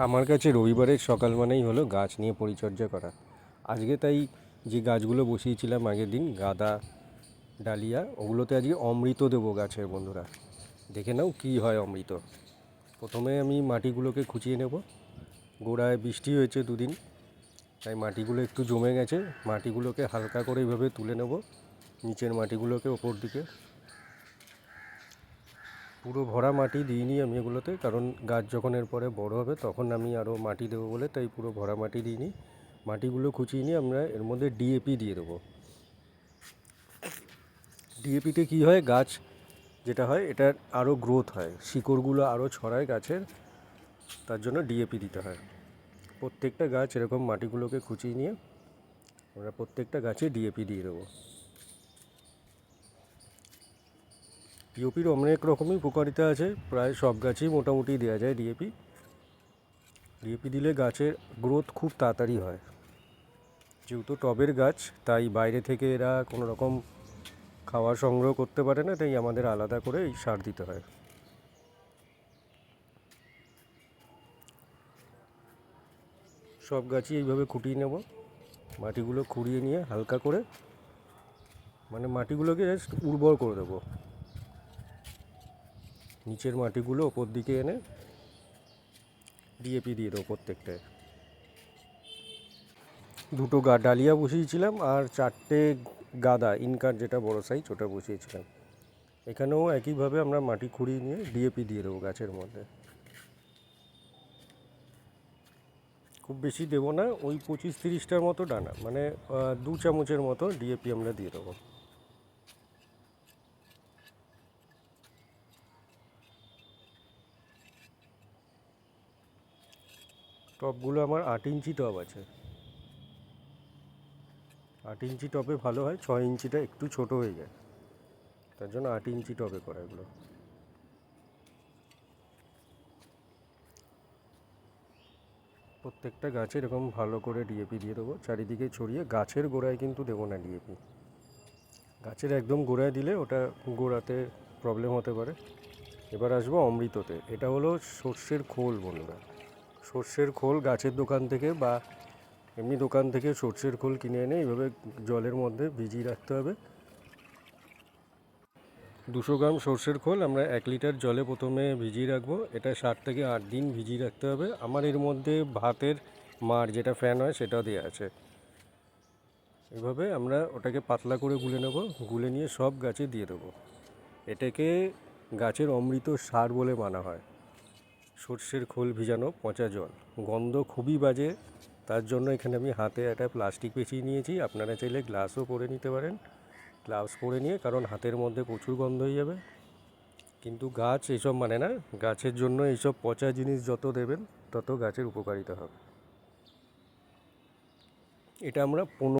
আমার কাছে রবিবারের সকাল মানেই হলো গাছ নিয়ে পরিচর্যা করা। আজকে তাই যে গাছগুলো বসিয়েছিলাম আগের দিন, গাঁদা, ডালিয়া, ওগুলোতে আজকে অমৃত দেবো গাছের বন্ধুরা। দেখে নাও কী হয় অমৃত। প্রথমে আমি মাটিগুলোকে খুঁচিয়ে নেব। গোড়ায় বৃষ্টি হয়েছে দুদিন, তাই মাটিগুলো একটু জমে গেছে। মাটিগুলোকে হালকা করে এইভাবে তুলে নেব। নিচের মাটিগুলোকে ওপর দিকে। পুরো ভরা মাটি দিইনি আমি এগুলোতে, কারণ গাছ যখন এরপরে বড় হবে তখন আমি আরও মাটি দেবো বলে তাই পুরো ভরা মাটি দিইনি মাটিগুলো খুঁচিয়ে নিয়ে আমরা এর মধ্যে ডিএপি দিয়ে দেবো। ডিএপিতে কী হয়? গাছ যেটা হয়, এটার আরও গ্রোথ হয়। শিকড়গুলো আরও ছড়ায় গাছের, তার জন্য ডিএপি দিতে হয়। প্রত্যেকটা গাছ এরকম মাটিগুলোকে খুঁচিয়ে নিয়ে আমরা প্রত্যেকটা গাছে ডিএপি দিয়ে দেবো। ডিওপির অনেক রকমই উপকারিতা আছে, প্রায় সব গাছেই মোটামুটি দেওয়া যায় ডিএপি ডিএপি দিলে গাছের গ্রোথ খুব তাড়াতাড়ি হয়। যেহেতু টবের গাছ, তাই বাইরে থেকে এরা কোনো রকম খাবার সংগ্রহ করতে পারে না, তাই আমাদের আলাদা করে এই সার দিতে হয়। সব গাছই এইভাবে খুঁটিয়ে নেব। মাটিগুলো খুঁড়িয়ে নিয়ে হালকা করে মানে মাটিগুলোকে জাস্ট উর্বর করে দেবো। নিচের মাটিগুলো ওপর দিকে এনে ডিএপি দিয়ে দেবো প্রত্যেকটায়। দুটো গা, ডালিয়া বসিয়েছিলাম আর চারটে গাদা, ইনকার যেটা বড় সাইজ ওটা বসিয়েছিলাম। এখানেও একইভাবে আমরা মাটি খুঁড়িয়ে নিয়ে ডিএপি দিয়ে দেবো গাছের মধ্যে। খুব বেশি দেবো না, ওই পঁচিশ তিরিশটার মতো ডানা মানে দু চামচের মতো ডিএপি আমরা দিয়ে দেবো। টবগুলো আমার আট ইঞ্চি টব আছে। আট ইঞ্চি টবে ভালো হয়, ছয় ইঞ্চিটা একটু ছোট হয়ে যায়। তার জন্য আট ইঞ্চি টবে করা এগুলো। প্রত্যেকটা গাছে এরকম ভালো করে ডিএপি দিয়ে দেবো। চারিদিকে ছড়িয়ে গাছের গোড়ায় কিন্তু দেবো না ডিএপি গাছের একদম গোড়ায় দিলে ওটা গোড়াতে প্রবলেম হতে পারে। এবার আসব অমৃততে। এটা হলো সর্ষের খোল বন্ধুরা। সর্ষের খোল গাছের দোকান থেকে বা এমনি দোকান থেকে সর্ষের খোল কিনে এনে এইভাবে জলের মধ্যে ভিজিয়ে রাখতে হবে। দুশো গ্রাম সর্ষের খোল আমরা এক লিটার জলে প্রথমে ভিজিয়ে রাখব। এটা সাত থেকে আট দিন ভিজিয়ে রাখতে হবে। আমার এর মধ্যে ভাতের মার যেটা ফ্যান হয় সেটাও দেওয়া আছে। এভাবে আমরা ওটাকে পাতলা করে গুলে নেব। গুলে নিয়ে সব গাছে দিয়ে দেবো। এটাকে গাছের অমৃত সার বলে মানা হয়। সর্ষের খোল ভিজানো পচা জল। গন্ধ খুবই বাজে, তার জন্য এখানে আমি হাতে একটা প্লাস্টিক পেঁচিয়ে নিয়েছি। আপনারা চাইলে গ্লাসও পরে নিতে পারেন। গ্লাভস পরে নিয়ে, কারণ হাতের মধ্যে প্রচুর গন্ধ হয়ে যাবে। কিন্তু গাছ এইসব মানে না, গাছের জন্য এইসব পচা জিনিস যত দেবেন, তত গাছের উপকারিতা হবে। এটা আমরা পনেরো